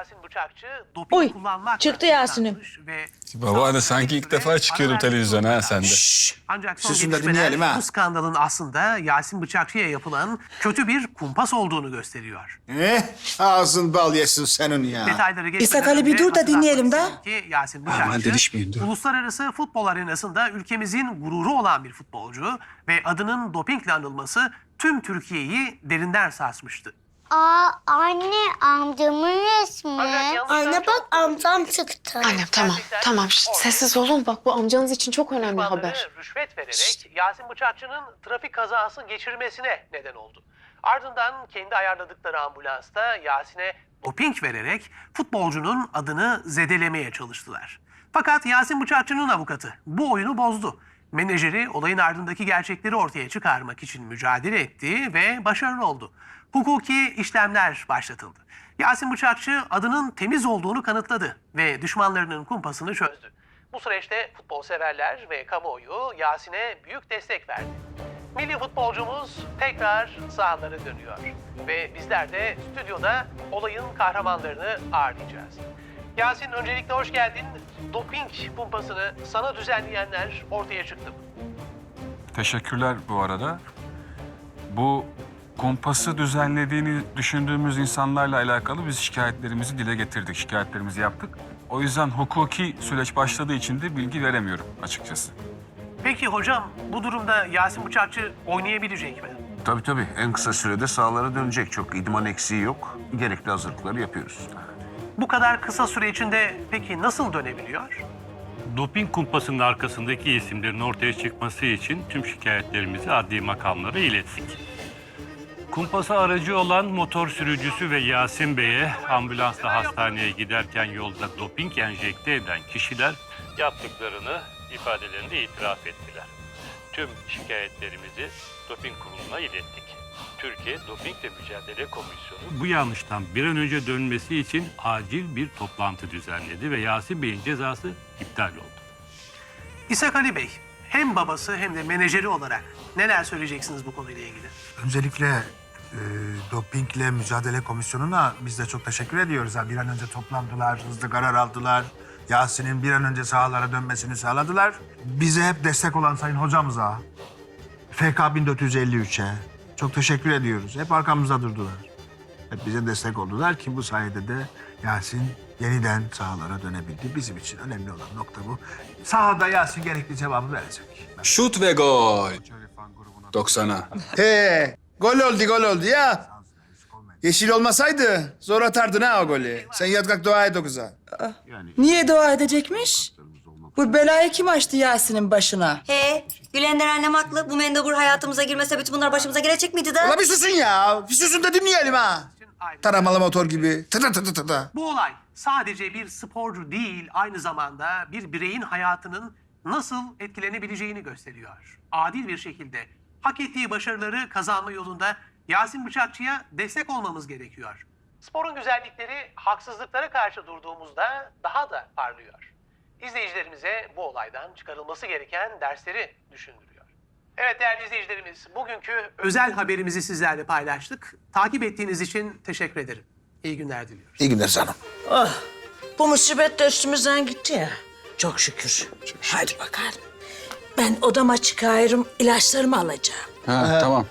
Yasin Bıçakçı doping Oy, kullanmakla çıktı Yasin'im. Ve Baba da sanki ilk defa verdiği televizyona ha sende. Ancak son Sesini de gelişmeler dinleyelim ha. bu skandalın aslında Yasin Bıçakçı'ya yapılan kötü bir kumpas olduğunu gösteriyor. Eh, ağzın bal yesin senin ya. Detayları geçmeden İshak Ali bir önce dur da dinleyelim hatırlatmak isterim Ki Yasin Aman Bıçakçı delişmeyin, dur. uluslararası futbol arenasında ülkemizin gururu olan bir futbolcu ve adının dopingle anılması tüm Türkiye'yi derinden sarsmıştı. Aa anne amcamın resmi. Anne bak amcam çıktı. Annem tamam Gerçekten tamam Şşt, orada. sessiz olun bak bu amcanız için çok önemli Düşmanları haber. rüşvet vererek Yasin Bıçakçı'nın trafik kazası geçirmesine neden oldu. Ardından kendi ayarladıkları ambulansta Yasin'e doping vererek futbolcunun adını zedelemeye çalıştılar. Fakat Yasin Bıçakçı'nın avukatı bu oyunu bozdu. Menajeri olayın ardındaki gerçekleri ortaya çıkarmak için mücadele etti ve başarılı oldu. Hukuki işlemler başlatıldı. Yasin Bıçakçı adının temiz olduğunu kanıtladı ve düşmanlarının kumpasını çözdü. Bu süreçte futbol severler ve kamuoyu Yasin'e büyük destek verdi. Milli futbolcumuz tekrar sahalara dönüyor ve bizler de stüdyoda olayın kahramanlarını ağırlayacağız. Yasin öncelikle hoş geldin. Doping pumpasını sana düzenleyenler ortaya çıktı? Teşekkürler bu arada. Bu kumpası düzenlediğini düşündüğümüz insanlarla alakalı biz şikayetlerimizi dile getirdik, şikayetlerimizi yaptık. O yüzden hukuki süreç başladığı için de bilgi veremiyorum açıkçası. Peki hocam bu durumda Yasin Bıçakçı oynayabilecek mi? Tabii tabii. En kısa sürede sahalara dönecek. Çok idman eksiği yok. Gerekli hazırlıkları yapıyoruz. Bu kadar kısa süre içinde peki nasıl dönebiliyor? Doping kumpasının arkasındaki isimlerin ortaya çıkması için tüm şikayetlerimizi adli makamlara ilettik. Kumpasa aracı olan motor sürücüsü ve Yasin Bey'e ambulansla hastaneye giderken yolda doping enjekte eden kişiler yaptıklarını ifadelerinde itiraf ettiler. Tüm şikayetlerimizi doping kuruluna ilettik. Türkiye Dopingle Mücadele Komisyonu bu yanlıştan bir an önce dönmesi için acil bir toplantı düzenledi ve Yasin Bey'in cezası iptal oldu. İshak Ali Bey hem babası hem de menajeri olarak neler söyleyeceksiniz bu konuyla ilgili? Öncelikle e, dopingle mücadele komisyonuna biz de çok teşekkür ediyoruz. Ha, bir an önce toplandılar, hızlı karar aldılar. Yasin'in bir an önce sahalara dönmesini sağladılar. Bize hep destek olan sayın hocamıza, FK 1453'e çok teşekkür ediyoruz. Hep arkamızda durdular. Hep bize destek oldular ki bu sayede de Yasin yeniden sahalara dönebildi. Bizim için önemli olan nokta bu. Sahada Yasin gerekli cevabı verecek. Şut ve gol. 90'a. He, gol oldu gol oldu ya. Yeşil olmasaydı zor atardın ha o golü. Sen yat kalk dua et o kıza. Niye dua edecekmiş? Bu belayı kim açtı Yasin'in başına? He, Gülender annem haklı. Bu mendebur hayatımıza girmese bütün bunlar başımıza gelecek miydi de? Ulan bir susun ya. Bir susun da dinleyelim ha. Taramalı motor gibi. Tıta tıta tıta. Bu olay sadece bir sporcu değil aynı zamanda bir bireyin hayatının nasıl etkilenebileceğini gösteriyor. Adil bir şekilde hak ettiği başarıları kazanma yolunda Yasin Bıçakçı'ya destek olmamız gerekiyor. Sporun güzellikleri haksızlıklara karşı durduğumuzda daha da parlıyor. İzleyicilerimize bu olaydan çıkarılması gereken dersleri düşündürüyor. Evet değerli izleyicilerimiz, bugünkü özel haberimizi sizlerle paylaştık. Takip ettiğiniz için teşekkür ederim. İyi günler diliyoruz. İyi günler canım. Bu musibet de üstümüzden gitti ya. Çok şükür. Hadi bakalım. Ben odama çıkıyorum, ilaçlarımı alacağım. Ha, tamam.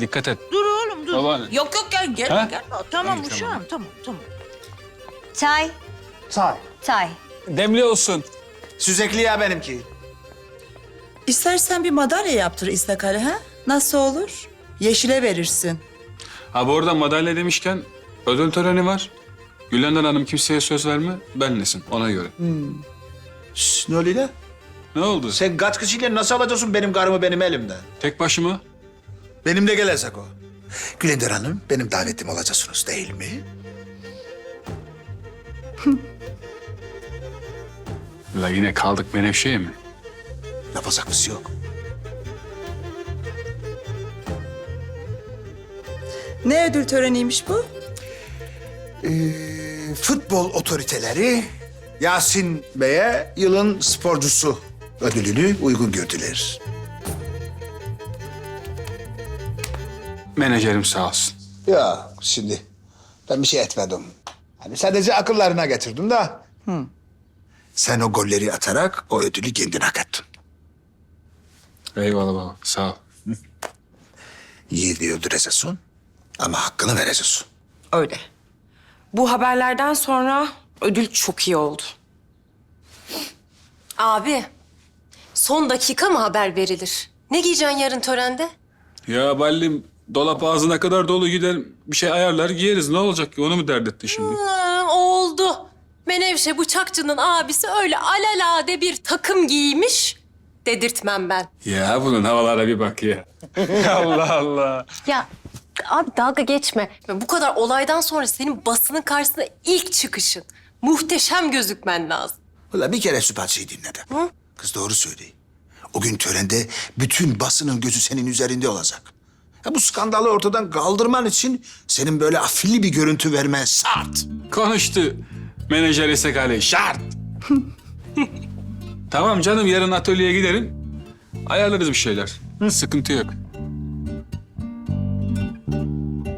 Dikkat et. Dur oğlum dur. Babaanne. Yok yok gel gel Ha? gel. Tamam İyi, uşağım tamam tamam. Çay, Say. çay. Demli olsun. Süzekli ya benimki. İstersen bir madalya yaptır İshak Ali ha? Nasıl olur? Yeşile verirsin. Ha bu arada madalya demişken ödül töreni var. Gülendar Hanım kimseye söz verme, benlesin ona göre. Şş, ne oluyor lan? Ne oldu? Sen kaç kişiyle nasıl alacaksın benim karımı benim elimden? Tek başıma? Benimle gelecek o. Gülender Hanım benim davetim olacaksınız değil mi? La yine kaldık Menevşe'ye mi? Yapacak bir şey yok. Ne ödül töreniymiş bu? Ee, futbol otoriteleri Yasin Bey'e yılın sporcusu ödülünü uygun gördüler. Menajerim sağ olsun. Ya şimdi ben bir şey etmedim. Hani sadece akıllarına getirdim da. Sen o golleri atarak o ödülü kendin hak ettin. Eyvallah baba. Sağ ol. Yiğidi öldüreceksin ama hakkını vereceksin. Öyle. Bu haberlerden sonra ödül çok iyi oldu. Abi, son dakika mı haber verilir? Ne giyeceksin yarın törende? Ya Ballim dolap ağzına kadar dolu gider bir şey ayarlar giyeriz. Ne olacak ki? Onu mu dert ettin şimdi? Hı, oldu. Menevşe bıçakçının abisi öyle alelade bir takım giymiş. Dedirtmem ben. Ya bunun havalara bir bak ya. Allah Allah. Ya abi dalga geçme. Bu kadar olaydan sonra senin basının karşısına ilk çıkışın. Muhteşem gözükmen lazım. Valla bir kere Süpatçı'yı dinledim. Kız doğru söylüyor. O gün törende bütün basının gözü senin üzerinde olacak. Ya bu skandalı ortadan kaldırman için senin böyle afilli bir görüntü vermen şart. Konuştu. Menajer Esekale şart. tamam canım yarın atölyeye giderim. Ayarlarız bir şeyler. Sıkıntı yok.